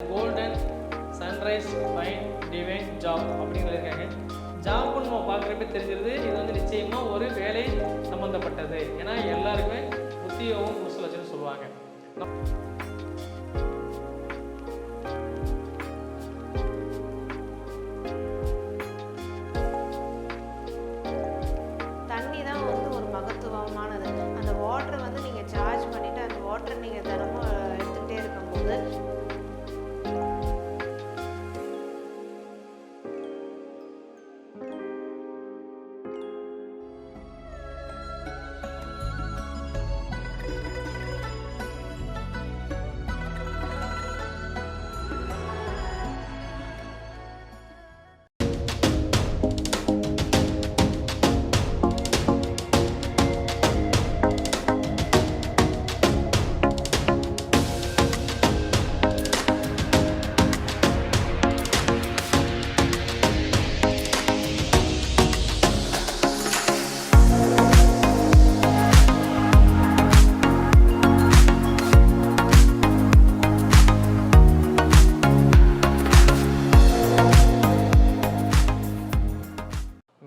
Golden sunrise fine divine job அப்படின்னு இருக்காங்க. ஜாப்னு நம்ம பார்க்குறப்ப தெரிஞ்சிருது இது வந்து நிச்சயமாக ஒரு வேலை சம்மந்தப்பட்டது ஏன்னா எல்லாருக்குமே உத்தியோகம் புதுசு லட்சணம் சொல்லுவாங்க.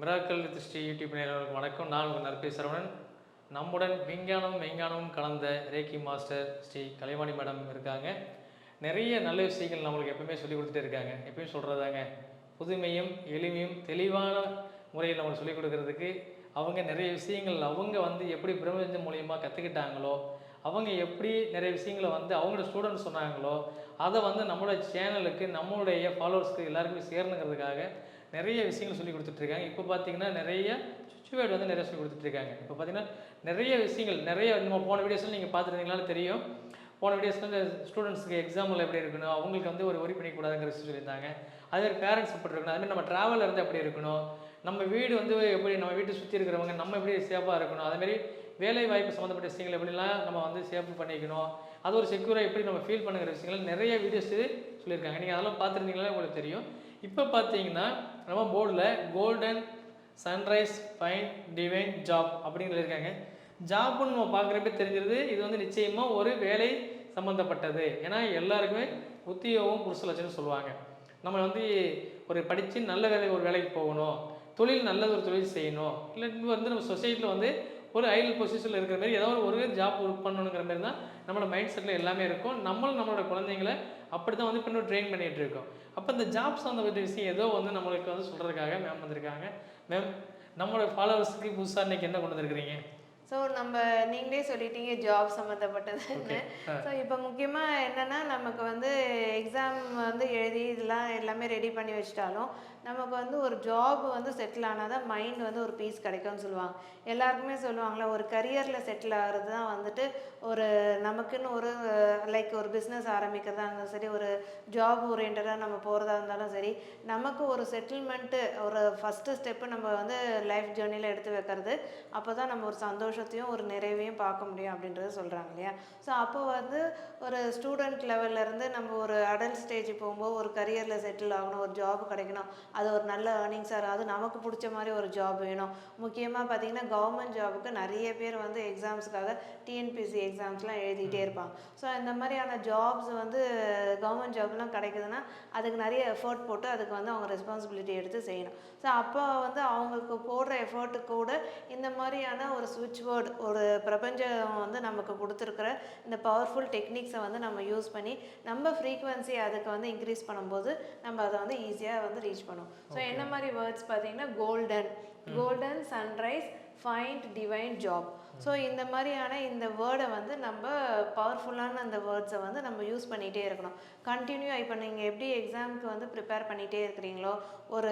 மிராக்கல் வித் ஸ்ரீ யூடியூப் நேயர்களுக்கு வணக்கம். நான் உங்கள் நற்பி சரவணன். நம்முடன் விஞ்ஞானம் மெய்ஞானமும் கலந்த reiki master Shri Kalaivani madam இருக்காங்க. நிறைய நல்ல விஷயங்கள் நம்மளுக்கு எப்பவுமே சொல்லி கொடுத்துட்டே இருக்காங்க. எப்பயும் சொல்கிறதாங்க புதுமையும் எளிமையும் தெளிவான முறையில் நம்மளுக்கு சொல்லிக் கொடுக்கறதுக்கு அவங்க நிறைய விஷயங்கள் அவங்க வந்து எப்படி பிரபஞ்சம் மூலியமாக கற்றுக்கிட்டாங்களோ அவங்க எப்படி நிறைய விஷயங்களை வந்து அவங்களோட ஸ்டூடெண்ட்ஸ் சொன்னாங்களோ அதை வந்து நம்மளோட சேனலுக்கு நம்மளுடைய ஃபாலோவர்ஸ்க்கு எல்லாருக்குமே சேரணுங்கிறதுக்காக நிறைய விஷயங்கள் சொல்லி கொடுத்துட்ருக்காங்க. இப்போ பார்த்தீங்கன்னா நிறைய சுச்சுவேட் வந்து நிறைய சொல்லி கொடுத்துட்ருக்காங்க. இப்போ பார்த்தீங்கன்னா நிறைய விஷயங்கள் நிறைய நம்ம போன வீடியோஸில் நீங்கள் பார்த்துருந்தீங்களால தெரியும். போன வீடியோஸில் ஸ்டூடெண்ட்ஸுக்கு எக்ஸாமில் எப்படி இருக்கணும் அவங்களுக்கு வந்து ஒரு ஒரி பண்ணிக்கூடாதுங்கிற விஷயம் சொல்லியிருந்தாங்க. அதே பேரண்ட்ஸ் எப்படி இருக்கணும். அதுமாதிரி நம்ம ட்ராவலில் இருந்து எப்படி இருக்கணும் நம்ம வீடு வந்து எப்படி நம்ம வீட்டை சுற்றி இருக்கிறவங்க நம்ம எப்படி சேஃபாக இருக்கணும் அதேமாதிரி வேலை வாய்ப்பு சம்மந்தப்பட்ட விஷயங்கள் எப்படிலாம் நம்ம வந்து சேஃப் பண்ணிக்கணும் அது ஒரு செக்யூராக எப்படி நம்ம ஃபீல் பண்ணுங்கிற விஷயங்கள் நிறைய வீடியோஸ் சொல்லியிருக்காங்க. நீங்கள் அதெல்லாம் பார்த்துருந்தீங்களா உங்களுக்கு தெரியும். இப்போ பார்த்தீங்கன்னா நம்ம போர்டில் golden sunrise fine divine job அப்படின்னு இருக்காங்க ஜாப்னு நம்ம பார்க்குறப்ப தெரிஞ்சிருது இது வந்து நிச்சயமாக ஒரு வேலை சம்மந்தப்பட்டது ஏன்னா எல்லாருக்குமே உத்தியோகம் புருஷ லட்சணம் சொல்லுவாங்க. நம்ம வந்து ஒரு படித்து நல்ல வேலை ஒரு வேலைக்கு போகணும். தொழில் நல்லது ஒரு தொழில் செய்யணும். இல்லை இன்னும் வந்து நம்ம சொசைட்டியில் வந்து ஒரு ஐடியல் பொசிஷனில் இருக்கிற மாதிரி ஏதாவது ஒரு ஒரு ஜாப் ஒர்க் பண்ணணுங்கிற மாதிரி தான் நம்மளோட மைண்ட் செட்டில் எல்லாமே இருக்கும். நம்மளும் நம்மளோட குழந்தைங்களை அப்படி தான் வந்து இன்னும் ட்ரெயின் பண்ணிகிட்டு இருக்கோம். அப்போ இந்த ஜாப் சம்மந்தப்பட்ட விஷயம் ஏதோ வந்து நம்மளுக்கு வந்து சொல்கிறதுக்காக மேம் வந்திருக்காங்க. மேம் நம்மளோட ஃபாலோவர்ஸ்க்கு புதுசாக இன்னைக்கு என்ன கொண்டு வந்துருக்கிறீங்க? ஸோ நம்ம நீங்களே சொல்லிட்டீங்க ஜாப் சம்மந்தப்பட்டதுன்னு. ஸோ இப்போ முக்கியமாக என்னென்னா நமக்கு வந்து எக்ஸாம் வந்து எழுதி இதெல்லாம் எல்லாமே ரெடி பண்ணி வச்சிட்டாலும் நமக்கு வந்து ஒரு ஜாப் வந்து செட்டில் ஆனால் தான் மைண்ட் வந்து ஒரு பீஸ் கிடைக்கும்னு சொல்லுவாங்க. எல்லாருக்குமே சொல்லுவாங்களே ஒரு கரியரில் செட்டில் ஆகிறது தான் வந்துட்டு ஒரு நமக்குன்னு ஒரு லைக் ஒரு பிஸ்னஸ் ஆரம்பிக்கிறதா இருந்தாலும் சரி ஒரு ஜாப் ஓரியன்டாக நம்ம போகிறதா இருந்தாலும் சரி நமக்கு ஒரு செட்டில்மெண்ட்டு ஒரு ஃபஸ்ட்டு ஸ்டெப்பு நம்ம வந்து லைஃப் ஜேர்னியில் எடுத்து வைக்கிறது. அப்போ தான் நம்ம ஒரு சந்தோஷத்தையும் ஒரு நிறைவையும் பார்க்க முடியும் அப்படின்றது சொல்கிறாங்க இல்லையா? ஸோ அப்போ வந்து ஒரு ஸ்டூடெண்ட் இருந்து நம்ம ஒரு அடல்ட் ஸ்டேஜ் போகும்போது ஒரு கரியரில் செட்டில் ஆகணும் ஒரு ஜாப் கிடைக்கணும். அது ஒரு நல்ல ஏர்னிங்ஸாக அது நமக்கு பிடிச்ச மாதிரி ஒரு ஜாப் வேணும். முக்கியமாக பார்த்தீங்கன்னா கவர்மெண்ட் ஜாபுக்கு நிறைய பேர் வந்து எக்ஸாம்ஸ்க்காக டிஎன்பிசி எக்ஸாம்ஸ்லாம் எழுதிட்டே இருப்பாங்க. ஸோ இந்த மாதிரியான ஜாப்ஸ் வந்து கவர்மெண்ட் ஜாப்லாம் கிடைக்குதுன்னா அதுக்கு நிறைய எஃபர்ட் போட்டு அதுக்கு வந்து அவங்க ரெஸ்பான்சிபிலிட்டி எடுத்து செய்யணும். ஸோ அப்போ வந்து அவங்களுக்கு போடுற எஃபர்ட்டு கூட இந்த மாதிரியான ஒரு சுவிட்ச் போர்டு ஒரு பிரபஞ்சம் வந்து நமக்கு கொடுத்துருக்குற இந்த பவர்ஃபுல் டெக்னிக்ஸை வந்து நம்ம யூஸ் பண்ணி நம்ம ஃப்ரீக்குவென்சி அதுக்கு வந்து இன்க்ரீஸ் பண்ணும்போது நம்ம அதை வந்து ஈஸியாக வந்து ரீச் பண்ணுவோம் ஸோ என்ன மாதிரி வேர்ட்ஸ் பார்த்தீங்கன்னா golden golden sunrise find divine job so இந்த மாதிரியான இந்த வேர்டை வந்து நம்ம பவர்ஃபுல்லான அந்த வேர்ட்ஸை வந்து நம்ம யூஸ் பண்ணிகிட்டே இருக்கணும். கண்டினியூ இப்போ நீங்கள் எப்படி எக்ஸாமுக்கு வந்து ப்ரிப்பேர் பண்ணிகிட்டே இருக்கிறீங்களோ ஒரு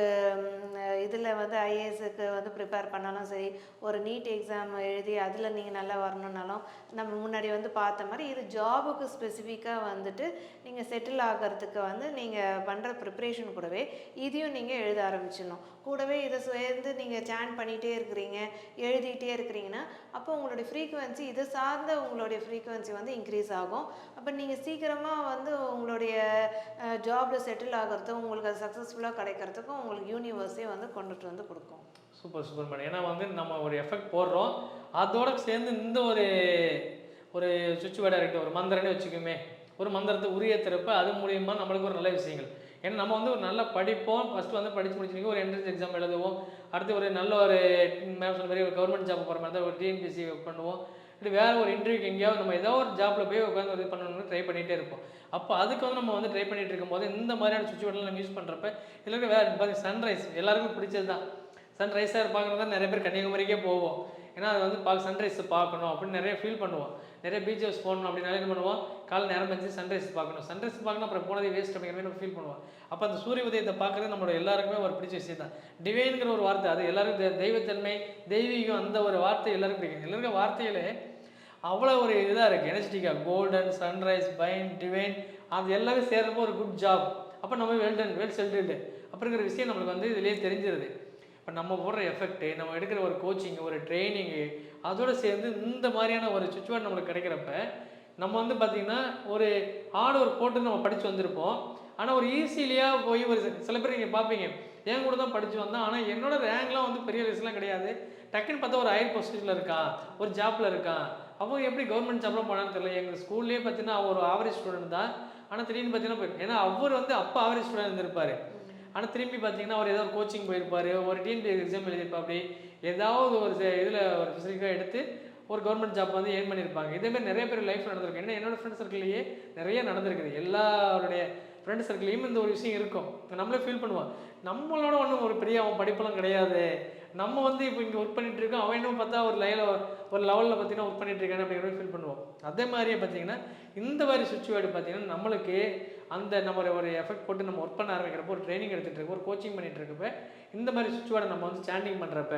இதில் வந்து ஐஏஎஸ்க்கு வந்து ப்ரிப்பேர் பண்ணாலும் சரி ஒரு நீட் எக்ஸாம் எழுதி அதில் நீங்கள் நல்லா வரணுன்னாலும் நம்ம முன்னாடி வந்து பார்த்த மாதிரி இது ஜாபுக்கு ஸ்பெசிஃபிக்காக வந்துட்டு நீங்கள் செட்டில் ஆகிறதுக்கு வந்து நீங்கள் பண்ணுற ப்ரிப்ரேஷன் கூடவே இதையும் நீங்கள் எழுத ஆரம்பிச்சிடணும். கூடவே இதை சேர்ந்து நீங்கள் சேன் பண்ணிகிட்டே இருக்கிறீங்க எழுதிட்டே இருக்கிறீங்கன்னா அப்போ உங்களுடைய ஃப்ரீக்குவென்சி இதை சார்ந்த உங்களுடைய ஃப்ரீக்குவென்சி வந்து இன்க்ரீஸ் ஆகும். அப்போ நீங்கள் சீக்கிரமாக வந்து உங்களோட உங்களுடைய ஜாபில் செட்டில் ஆகிறதுக்கும் உங்களுக்கு அது சக்ஸஸ்ஃபுல்லாக கிடைக்கிறதுக்கும் உங்களுக்கு யூனிவர்ஸே வந்து கொண்டுட்டு வந்து கொடுக்கும். சூப்பர் சூப்பர் மேடம் ஏன்னா வந்து நம்ம ஒரு எஃபெக்ட் போடுறோம். அதோட சேர்ந்து இந்த ஒரு ஒரு சுவிட்ச் வேர்டாக இருக்கட்டும் ஒரு மந்திரனே வச்சுக்குமே. ஒரு மந்திரத்தை உரியேற்றுறப்ப அது மூலியமாக நம்மளுக்கு ஒரு நல்ல விஷயங்கள். ஏன்னா நம்ம வந்து ஒரு நல்ல படிப்போம். ஃபஸ்ட்டு வந்து படித்து முடிச்சிருக்கோம். ஒரு என்ட்ரன்ஸ் எக்ஸாம் எழுதுவோம். அடுத்து ஒரு நல்ல ஒரு மேம் சொன்ன மாதிரி ஒரு கவர்மெண்ட் ஜாப் போகிற மாதிரி தான் ஒரு டிஎன்பிசி பண்ணுவோம். இப்படி வேறு ஒரு இன்டர்வியூக்கு எங்கேயாவது நம்ம ஏதோ ஒரு ஜாப்பில் போய் உட்காந்து இது பண்ணணும்னு ட்ரை பண்ணிகிட்டே இருப்போம். அப்போ அதுக்கு வந்து நம்ம வந்து ட்ரை பண்ணிட்டு இருக்கும்போது இந்த மாதிரியான சுச்சுவேஷனில் நம்ம யூஸ் பண்ணுறப்ப இல்லை வேறு பார்த்தீங்கன்னா சன்ரைஸ் எல்லாருக்கும் பிடிச்சது தான் சன்ரைஸாக பார்க்குறது தான் நிறைய பேர் கன்னியாகுமரிக்கே போவோம். ஏன்னா அது வந்து பார்க்க சன்ரைஸ் பார்க்கணும் அப்படின்னு நிறைய ஃபீல் பண்ணுவோம். நிறைய பீச்சஸ் போகணும் அப்படின்னாலே என்ன பண்ணுவோம்? காலை நேரம் வச்சு சன்ரைஸ் பார்க்கணும். சன்ரைஸ் பார்க்கணும் அப்புறம் போனதே வேஸ்ட் அப்படிங்கிற மாதிரி நம்ம ஃபீல் பண்ணுவோம். அப்போ அந்த சூரிய உதயத்தை பார்க்குறது நம்மளோட எல்லாருக்குமே ஒரு பிடிச்ச விஷயம் தான் டிவைன்கிற ஒரு வார்த்தை அது எல்லாருக்கும் தெய்வத்தன்மை தெய்வீகம் அந்த ஒரு வார்த்தை எல்லாருக்கும் பிடிக்கும் எல்லாருக்கும் வார்த்தையிலே அவ்வளோ ஒரு இதாக இருக்குது எனர்ஜெட்டிக்காக கோல்டன் சன்ரைஸ் பைன் டிவைன் அது எல்லாமே சேர்றப்போ ஒரு குட் ஜாப் அப்போ நம்ம வெல்டன் வெல் செல்டு அப்படிங்கிற விஷயம் நம்மளுக்கு வந்து இதுலேயே தெரிஞ்சிருது. இப்போ நம்ம போடுற எஃபெக்ட்டு நம்ம எடுக்கிற ஒரு கோச்சிங் ஒரு ட்ரைனிங்கு அதோடு சேர்ந்து இந்த மாதிரியான ஒரு சுச்சுவேஷன் நம்மளுக்கு கிடைக்கிறப்ப நம்ம வந்து பார்த்திங்கன்னா ஒரு ஆடு ஒரு போட்டு நம்ம படித்து வந்திருப்போம். ஆனால் ஒரு ஈஸிலியாக போய் ஒரு சில பேர் நீங்கள் பார்ப்பீங்க என் கூட தான் படித்து வந்தேன் ஆனால் என்னோட ரேங்க்லாம் வந்து பெரிய லிஸ்ட்லாம் கிடையாது. டக்குன்னு பார்த்தா ஒரு ஹையர் பொசிஷனில் இருக்கான் ஒரு ஜாப்பில் இருக்கான் அவன் எப்படி கவர்மெண்ட் ஜாப்லாம் போனான்னு தெரியல. எங்கள் ஸ்கூல்லேயே பார்த்தீங்கன்னா அவர் ஒரு ஆவரேஜ் ஸ்டூடெண்ட் தான். ஆனால் திடீர்னு பார்த்தீங்கன்னா ஏன்னா அவர் வந்து அப்போ ஆவரேஜ் ஸ்டூடெண்ட் இருந்திருப்பார். ஆனால் திரும்பி பார்த்தீங்கன்னா அவர் ஏதோ ஒரு கோச்சிங் போயிருப்பாரு ஒரு டிஎன்பிஎஸ் எக்ஸாம் எழுதியிருப்பாப்படி ஏதாவது ஒரு இதில் ஒரு ஃபெசிலிட்டியாக எடுத்து ஒரு கவர்மெண்ட் ஜாப் வந்து ஏர்ன் பண்ணியிருப்பாங்க. இதேமாதிரி நிறைய பேர் லைஃப் நடந்திருக்கு. ஏன்னா என்னோடய ஃப்ரெண்ட் சர்க்கிள்லேயே நிறைய நடந்திருக்குது. எல்லாருடைய ஃப்ரெண்ட் சர்க்கிளையும் இந்த ஒரு விஷயம் இருக்கும். நம்மளே ஃபீல் பண்ணுவான் நம்மளோட ஒன்றும் ஒரு பெரிய அவன் படிப்பெல்லாம் கிடையாது. நம்ம வந்து இப்போ இங்கே ஒர்க் பண்ணிட்டு இருக்கோம். அவன் இன்னும் பார்த்தா ஒரு லைவில் ஒரு லெவலில் பார்த்தீங்கன்னா ஒர்க் பண்ணிட்டு இருக்கானே அப்படிங்கிற ஃபீல் பண்ணுவோம். அதே மாதிரியே பார்த்தீங்கன்னா இந்த மாதிரி சுச்சுவேட் பார்த்தீங்கன்னா நம்மளுக்கு அந்த நம்ம ஒரு- ஒரு எஃபெக்ட் போட்டு நம்ம ஒர்க் பண்ண ஆரம்பிக்கிறப்போ ஒரு ட்ரைனிங் எடுத்துகிட்டு இருக்கப்போ ஒரு கோச்சிங் பண்ணிகிட்டு இருக்கப்போ இந்த மாதிரி சுச்சுவேஷன் நம்ம வந்து ஸ்டாண்டிங் பண்ணுறப்ப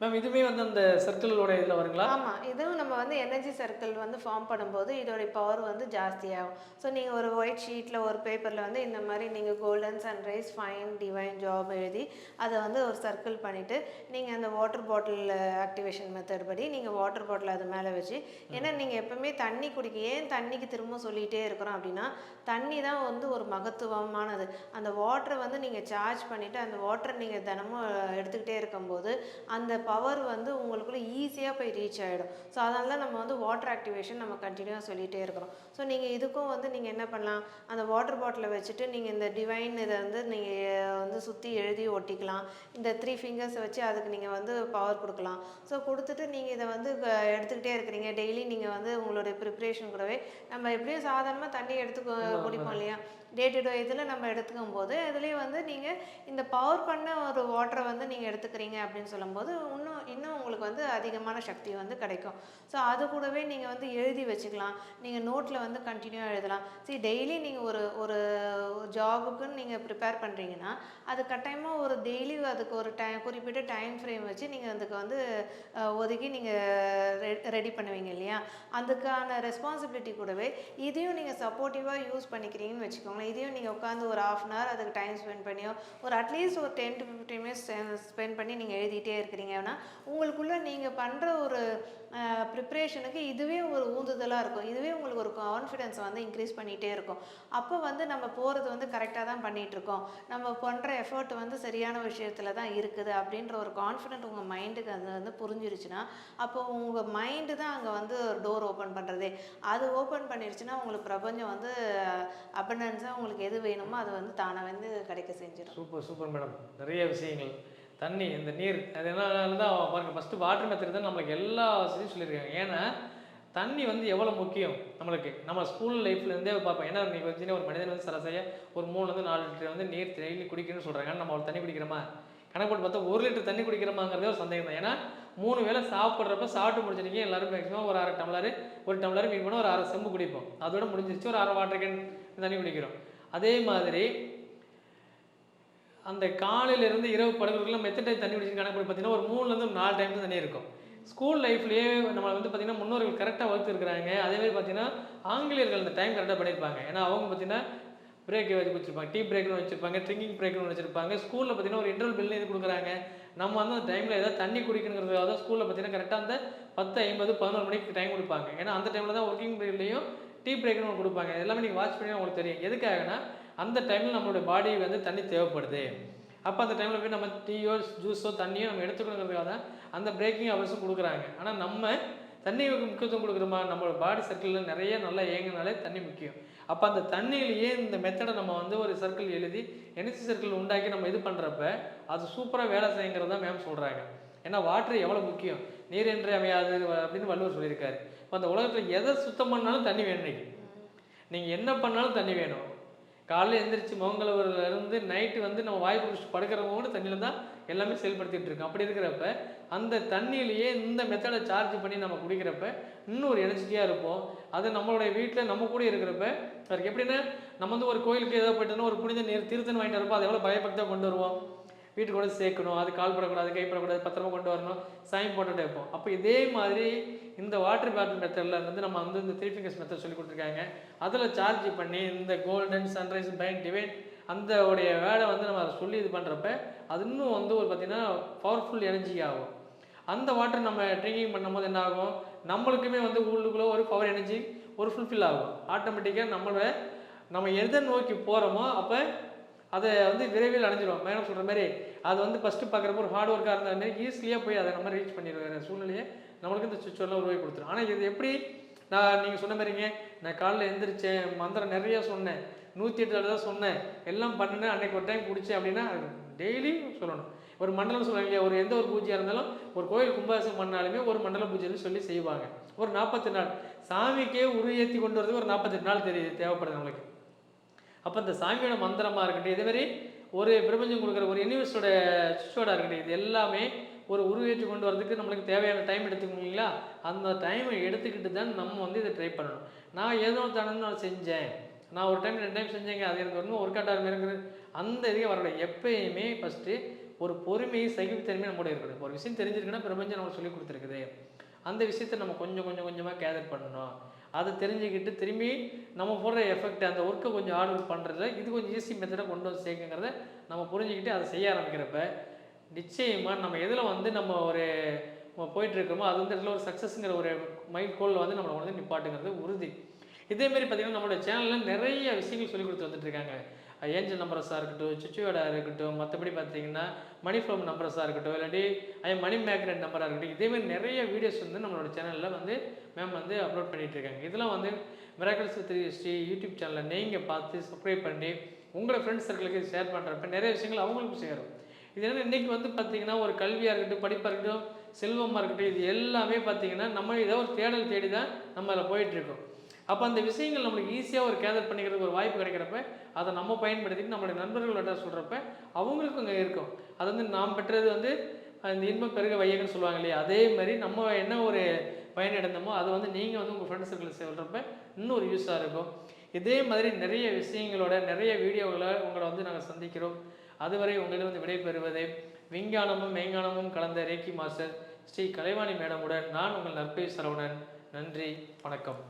மேம் இதுவுமே வந்து அந்த சர்க்கிளோட இதில் வருங்களா? ஆமாம் இதுவும் நம்ம வந்து எனர்ஜி சர்க்கிள் வந்து ஃபார்ம் பண்ணும்போது இதோடைய பவர் வந்து ஜாஸ்தியாகும். ஸோ நீங்கள் ஒரு ஒயிட் ஷீட்டில் ஒரு பேப்பரில் வந்து இந்த மாதிரி நீங்கள் golden sunrise fine divine job எழுதி அதை வந்து ஒரு சர்க்கிள் பண்ணிவிட்டு நீங்கள் அந்த வாட்டர் பாட்டில் ஆக்டிவேஷன் மெத்தட் படி நீங்கள் வாட்டர் பாட்டில் அது மேலே வச்சு ஏன்னா நீங்கள் எப்போவுமே தண்ணி குடிக்க ஏன் தண்ணிக்கு திரும்ப சொல்லிகிட்டே இருக்கிறோம் அப்படின்னா தண்ணி தான் வந்து ஒரு மகத்துவமானது. அந்த வாட்டரை வந்து நீங்கள் சார்ஜ் பண்ணிவிட்டு அந்த வாட்டரை நீங்கள் தினமும் எடுத்துக்கிட்டே இருக்கும்போது அந்த பவர் வந்து உங்களுக்குள்ள ஈஸியாக போய் ரீச் ஆகிடும் ஸோ அதனால தான் நம்ம வந்து வாட்டர் ஆக்டிவேஷன் நம்ம கண்டினியூவாக சொல்லிகிட்டே இருக்கிறோம். ஸோ நீங்கள் இதுக்கும் வந்து நீங்கள் என்ன பண்ணலாம்? அந்த வாட்டர் பாட்டிலை வச்சுட்டு நீங்கள் இந்த டிவைன் இதை வந்து நீங்கள் வந்து சுற்றி எழுதி ஒட்டிக்கலாம். இந்த த்ரீ ஃபிங்கர்ஸை வச்சு அதுக்கு நீங்கள் வந்து பவர் கொடுக்கலாம். ஸோ கொடுத்துட்டு நீங்கள் இதை வந்து எடுத்துக்கிட்டே இருக்கிறீங்க. டெய்லி நீங்கள் வந்து உங்களுடைய ப்ரிப்ரேஷன் கூடவே நம்ம எப்படியும் சாதாரணமாக தண்ணி எடுத்து குடிப்போம் இல்லையா? டே டு டே இதில் நம்ம எடுத்துக்கும் போது அதுலேயும் வந்து நீங்கள் இந்த பவர் பண்ண ஒரு வாட்டரை வந்து நீங்கள் எடுத்துக்கிறீங்க அப்படின்னு சொல்லும்போது இன்னும் இன்னும் உங்களுக்கு வந்து அதிகமான சக்தி வந்து கிடைக்கும். ஸோ அது கூடவே நீங்கள் வந்து எழுதி வச்சுக்கலாம். நீங்கள் நோட்டில் வந்து கண்டினியூவாக எழுதலாம். சரி டெய்லி நீங்கள் ஒரு ஒரு ஜாபுக்குன்னு நீங்கள் ப்ரிப்பேர் பண்ணுறீங்கன்னா அது கட்டாயமாக ஒரு டெய்லி அதுக்கு ஒரு டைம் குறிப்பிட்ட டைம் ஃப்ரேம் வச்சு நீங்கள் அதுக்கு வந்து ஒதுக்கி நீங்கள் ரெடி பண்ணுவீங்க இல்லையா? அதுக்கான ரெஸ்பான்சிபிலிட்டி கூடவே இதையும் நீங்கள் சப்போர்ட்டிவாக யூஸ் பண்ணிக்கிறீங்கன்னு வச்சுக்கோங்க வச்சுக்கோங்களேன் இதையும் நீங்கள் உட்காந்து ஒரு ஆஃப் அன் ஹவர் அதுக்கு டைம் ஸ்பெண்ட் பண்ணியோ ஒரு அட்லீஸ்ட் ஒரு ten to fifteen minutes spend பண்ணி நீங்கள் எழுதிட்டே இருக்கிறீங்கன்னா உங்களுக்குள்ளே நீங்கள் பண்ணுற ஒரு ப்ரிப்ரேஷனுக்கு இதுவே ஒரு ஊந்துதலாக இருக்கும். இதுவே உங்களுக்கு ஒரு கான்ஃபிடென்ஸ் வந்து இன்க்ரீஸ் பண்ணிகிட்டே இருக்கும். அப்போ வந்து நம்ம போகிறது வந்து கரெக்டாக தான் பண்ணிகிட்ருக்கோம் நம்ம பண்ணுற எஃபர்ட் வந்து சரியான விஷயத்தில் தான் இருக்குது அப்படின்ற ஒரு கான்ஃபிடென்ட் உங்கள் மைண்டுக்கு அது வந்து புரிஞ்சிருச்சுன்னா அப்போ உங்கள் மைண்டு தான் அங்கே வந்து ஒரு டோர் ஓப்பன் பண்ணுறதே அது ஓப்பன் பண்ணிருச்சுன்னா உங்களுக்கு பிரபஞ்சம் வந்து அபண்டன்ஸாக உங்களுக்கு எது வேணுமோ அது வந்து தானே வந்து கிடைக்க செஞ்சிடும். Super super madam. நிறைய விஷயங்கள். தண்ணி இந்த நீர் அது என்னால தான் பாருங்கள் ஃபஸ்ட்டு வாட்டர் மெத்தட் தான் நம்மளுக்கு எல்லா வசதியும் சொல்லியிருக்காங்க. ஏன்னா தண்ணி வந்து எவ்வளோ முக்கியம் நம்மளுக்கு. நம்ம ஸ்கூல் லைஃப்லேருந்தே பார்ப்போம். ஏன்னா நீங்கள் பார்த்தீங்கன்னா ஒரு மனிதன் வந்து சராசரியாக ஒரு மூணுலேருந்து நாலு லிட்டர் வந்து நீர் டெய்லி குடிக்கணும்னு சொல்கிறாங்க நம்ம ஒரு தண்ணி குடிக்கிறோமா? கணக்கு போட்டு பார்த்தா ஒரு லிட்டர் தண்ணி குடிக்கிறோமாங்கிறதே ஒரு சந்தேகம் தான் ஏன்னா மூணு வேளை சாப்பிட்றப்ப சாப்பிட்டு முடிச்சிருக்கீங்க எல்லாரும் மேக்ஸிமம் ஒரு அரை டம்ளர் ஒரு டம்ளர் மீன் பண்ண ஒரு அரை செம்பு குடிப்போம். அதோட முடிஞ்சிருச்சு ஒரு அரை வாட்டர் கேன் தண்ணி குடிக்கிறோம். அதே மாதிரி அந்த காலையிலேருந்து இரவு படுக்கிறதுக்குள்ள நம்ம டைம் தண்ணி குடிச்சு கணக்கு பார்த்தீங்கன்னா ஒரு மூணுலேருந்து நாலு டைம் தண்ணி இருக்கும். ஸ்கூல் லைஃப்லேயே நம்மளை வந்து பார்த்தீங்கன்னா முன்னோர்கள் கரெக்டாக வகுத்துருக்குறாங்க. அதே மாதிரி பார்த்தீங்கன்னா ஆங்கிலேயர்கள் அந்த டைம் கரெக்டாக பண்ணியிருப்பாங்க. ஏன்னா அவங்க பார்த்தீங்கன்னா பிரேக் வச்சு வச்சுருப்பாங்க டீ பிரேக்னு வச்சுருப்பாங்க ட்ரிங்கிங் பிரேக்னு வச்சுருப்பாங்க. ஸ்கூலில் பார்த்தீங்கன்னா ஒரு இன்டர்வல் பில் இது கொடுக்குறாங்க. நம்ம வந்து அந்த டைமில் ஏதாவது தண்ணி குடிக்கணுங்கிறதுக்காக தான் ஸ்கூலில் பார்த்தீங்கன்னா கரெக்டாக அந்த பத்து ஐம்பது பதினொரு மணிக்கு டைம் கொடுப்பாங்க. ஏன்னா அந்த டைமில் தான் ஒர்க்கிங் பீரியட்லையும் டீ பிரேக்னு ஒன்று கொடுப்பாங்க. எல்லாமே நீங்கள் வாட்ச் பண்ணி உங்களுக்கு தெரியும். எதுக்காகனா அந்த டைமில் நம்மளோட பாடி வந்து தண்ணி தேவைப்படுது. அப்போ அந்த டைமில் போய் நம்ம டீயோ ஜூஸோ தண்ணியோ நம்ம எடுத்துக்கணுங்கிறதுக்காக தான் அந்த பிரேக்கிங் அவர்ஸும் கொடுக்குறாங்க. ஆனால் நம்ம தண்ணி முக்கியத்துவம் கொடுக்குறோமா? நம்மளோட பாடி சர்க்கிளில் நிறைய நல்லா இயங்கினாலே தண்ணி முக்கியம். அப்போ அந்த தண்ணியிலேயே இந்த மெத்தடை நம்ம வந்து ஒரு சர்க்கிள் எழுதி எனர்ஜி சர்க்கிள் உண்டாக்கி நம்ம இது பண்ணுறப்ப அது சூப்பராக வேலை செய்யுங்கிறது தான் மேம் சொல்கிறாங்க ஏன்னா வாட்டர் எவ்வளோ முக்கியம்? நீர் என்று அமையாது அப்படின்னு வள்ளுவர் சொல்லியிருக்காரு. இப்போ அந்த உலகத்தில் எதை சுத்தம் பண்ணாலும் தண்ணி வேணும் நீங்கள் என்ன பண்ணாலும் தண்ணி வேணும். காலையில் எழுந்திரிச்சு மங்களவரில் இருந்து நைட்டு வந்து நம்ம வாய் பிடிச்சி படுக்கிறவங்க கூட தண்ணியில் தான் எல்லாமே செயல்படுத்திட்டு இருக்கோம். அப்படி இருக்கிறப்ப அந்த தண்ணியிலேயே இந்த மெத்தடை சார்ஜ் பண்ணி நம்ம குடிக்கிறப்ப இன்னும் ஒரு எனர்ஜிட்டியாக இருப்போம். அது நம்மளுடைய வீட்டில் நம்ம கூட இருக்கிறப்ப அதுக்கு எப்படின்னா நம்ம வந்து ஒரு கோயிலுக்கு ஏதோ போயிட்டோன்னா ஒரு புனித நீர் திருத்தன் வாங்கிட்டு வரப்போ அதை எவ்வளோ பயபக்தியாக கொண்டு வருவோம். வீட்டுக்கு கொண்டு சேர்க்கணும் அது கால் படக்கூடாது கைப்படக்கூடாது பத்திரமா கொண்டு வரணும் சைன் போட்டுட்டே இருப்போம். அப்போ இதே மாதிரி இந்த வாட்டர் பேட்டில் மெத்தடில் வந்து நம்ம வந்து இந்த த்ரீ ஃபிங்கர்ஸ் மெத்தட் சொல்லி கொடுத்துருக்காங்க. அதில் சார்ஜ் பண்ணி இந்த கோல்டன் சன்ரைஸ் பைன் டிவைன் அந்த உடைய வேலை வந்து நம்ம அதை சொல்லி இது பண்ணுறப்ப அது இன்னும் வந்து ஒரு பார்த்திங்கன்னா பவர்ஃபுல் எனர்ஜி ஆகும். அந்த வாட்டர் நம்ம ட்ரிங்கிங் பண்ணும்போது என்ன ஆகும் நம்மளுக்குமே வந்து உள்ளுக்குள்ளே ஒரு பவர் எனர்ஜி ஒரு ஃபுல்ஃபில் ஆகும். ஆட்டோமேட்டிக்காக நம்மளோட நம்ம எதை நோக்கி போகிறோமோ அப்போ அதை வந்து விரைவில் அடைஞ்சிருவோம் மேடம் சொல்கிற மாதிரி அது வந்து ஃபஸ்ட்டு பார்க்குறப்ப ஒரு ஹார்ட் ஒர்க்காக இருந்த மாதிரி ஈஸியாக போய் அதை நம்ம ரீச் பண்ணிடுவேன் சூழ்நிலையை நம்மளுக்கு இந்த சுவிட்செல்லாம் உருவாக்கி கொடுத்துரும். ஆனால் இது எப்படி நான் நீங்கள் சொன்ன மாதிரிங்க நான் காலைல எழுந்திரிச்சேன் மந்திரம் நிறைய சொன்னேன் நூற்றி எட்டு தடவை தான் சொன்னேன் எல்லாம் பண்ணினேன் அன்னைக்கு ஒரு டைம் குடித்தேன் அப்படின்னா டெய்லி சொல்லணும். ஒரு மண்டலம் சொல்லுவாங்க இல்லையா ஒரு எந்த ஒரு பூஜையாக இருந்தாலும் ஒரு கோயில் கும்பாசம் பண்ணாலுமே ஒரு மண்டல பூஜைன்னு சொல்லி செய்வாங்க. ஒரு நாற்பத்தி நாள் சாமிக்கே உரு ஏற்றி கொண்டு வரதுக்கு ஒரு நாற்பத்தெட்டு நாள் தெரியுது தேவைப்படுது நம்மளுக்கு. அப்போ இந்த சாமியோட மந்திரமாக இருக்கட்டும் இதே மாதிரி ஒரு பிரபஞ்சம் கொடுக்குற ஒரு யூனிவர்ஸோட சுவிட்சோட இருக்கட்டும் இது எல்லாமே ஒரு உருவேற்றி கொண்டு வரதுக்கு நம்மளுக்கு தேவையான டைம் எடுத்துக்கணும் இல்லைங்களா? அந்த டைமை எடுத்துக்கிட்டு தான் நம்ம வந்து இதை ட்ரை பண்ணணும். நான் ஏதோ தானே நான் செஞ்சேன். நான் ஒரு டைம் ரெண்டு டைம் செஞ்சேங்க. அது எனக்கு ஒன்றும் ஒர்க் அவுட் ஆகிற இருக்குது அந்த இதுக்கு வரல. எப்பயுமே ஃபஸ்ட்டு ஒரு பொறுமை சகிப்புத்தன்மை நம்மளோட இருக்கணும். ஒரு விஷயம் தெரிஞ்சிருக்குன்னா பிரபஞ்சம் நம்மளுக்கு சொல்லி கொடுத்துருக்குது. அந்த விஷயத்தை நம்ம கொஞ்சம் கொஞ்சம் கொஞ்சமாக கேதர் பண்ணணும். அதை தெரிஞ்சுக்கிட்டு திரும்பி நம்ம போடுற எஃபெக்ட் அந்த ஒர்க்கை கொஞ்சம் ஹார்ட் ஒர்க் பண்ணுறதுல இது கொஞ்சம் ஈஸி மெத்தடாக கொண்டு வந்து சேர்க்குங்கிறத நம்ம புரிஞ்சுக்கிட்டு அதை செய்ய ஆரம்பிக்கிறப்ப நிச்சயமாக நம்ம எதில் வந்து நம்ம ஒரு போயிட்டுருக்கோமோ அது வந்து இடத்துல ஒரு சக்ஸஸ்ங்கிற ஒரு மைண்ட் கோலில் வந்து நம்மளை வந்து நிப்பாட்டுங்கிறது உறுதி. இதேமாரி பார்த்தீங்கன்னா நம்மளோட சேனலில் நிறைய விஷயங்கள் சொல்லி கொடுத்து வந்துட்டு இருக்காங்க ஏஞ்சல் நம்பர்ஸாக இருக்கட்டும் சுச்சுவேடாக இருக்கட்டும் மற்றபடி பார்த்தீங்கன்னா மணி ஃப்ளோம் நம்பர்ஸாக இருக்கட்டும் இல்லாட்டி ஐ மணி மேக்னெட் நம்பராக இருக்கட்டும் இதேமாதிரி நிறைய வீடியோஸ் வந்து நம்மளோட சேனலில் வந்து மேம் வந்து அப்லோட் பண்ணிட்டு இருக்காங்க இதெல்லாம் வந்து மிராக்கல்ஸ் த்ரீ ஸ்ரீ யூடியூப் சேனலை நீங்கள் பார்த்து சப்ஸ்கிரைப் பண்ணி உங்களை ஃப்ரெண்ட்ஸ் சர்க்கிளுக்கு ஷேர் பண்ணுறப்ப நிறைய விஷயங்கள் அவங்களுக்கும் சேரும். இது என்ன இன்றைக்கி வந்து பார்த்திங்கன்னா ஒரு கல்வியாக இருக்கட்டும் படிப்பாக இருக்கட்டும் செல்வமாக இருக்கட்டும் இது எல்லாமே பார்த்தீங்கன்னா நம்ம ஏதோ ஒரு தேடல் தேடி தான் நம்ம அதில் போயிட்டுருக்கோம். அப்போ அந்த விஷயங்கள் நம்மளுக்கு ஈஸியாக ஒரு கேதர் பண்ணிக்கிறதுக்கு ஒரு வாய்ப்பு கிடைக்கிறப்ப அதை நம்ம பயன்படுத்திட்டு நம்மளுடைய நண்பர்களோட சொல்கிறப்ப அவங்களுக்கும் அங்கே இருக்கும். அது வந்து நாம் பெற்றது வந்து அந்த இன்பம் பெருக வையகன்னு சொல்லுவாங்க இல்லையா? அதே மாதிரி நம்ம என்ன ஒரு பயன் அடைந்தோமோ அதை வந்து நீங்கள் வந்து உங்கள் ஃப்ரெண்ட்ஸ் சர்க்கிள் சொல்கிறப்ப இன்னும் ஒரு யூஸாக இருக்கும். இதே மாதிரி நிறைய விஷயங்களோட நிறைய வீடியோகளை உங்களை வந்து நாங்கள் சந்திக்கிறோம். அதுவரை உங்களிடம் விடைபெறுவது விஞ்ஞானமும் மெய்ஞானமும் கலந்த ரேக்கி மாஸ்டர் ஸ்ரீ கலைவாணி மேடமுடன் நான் உங்கள் நற்பை சரவணன். நன்றி வணக்கம்.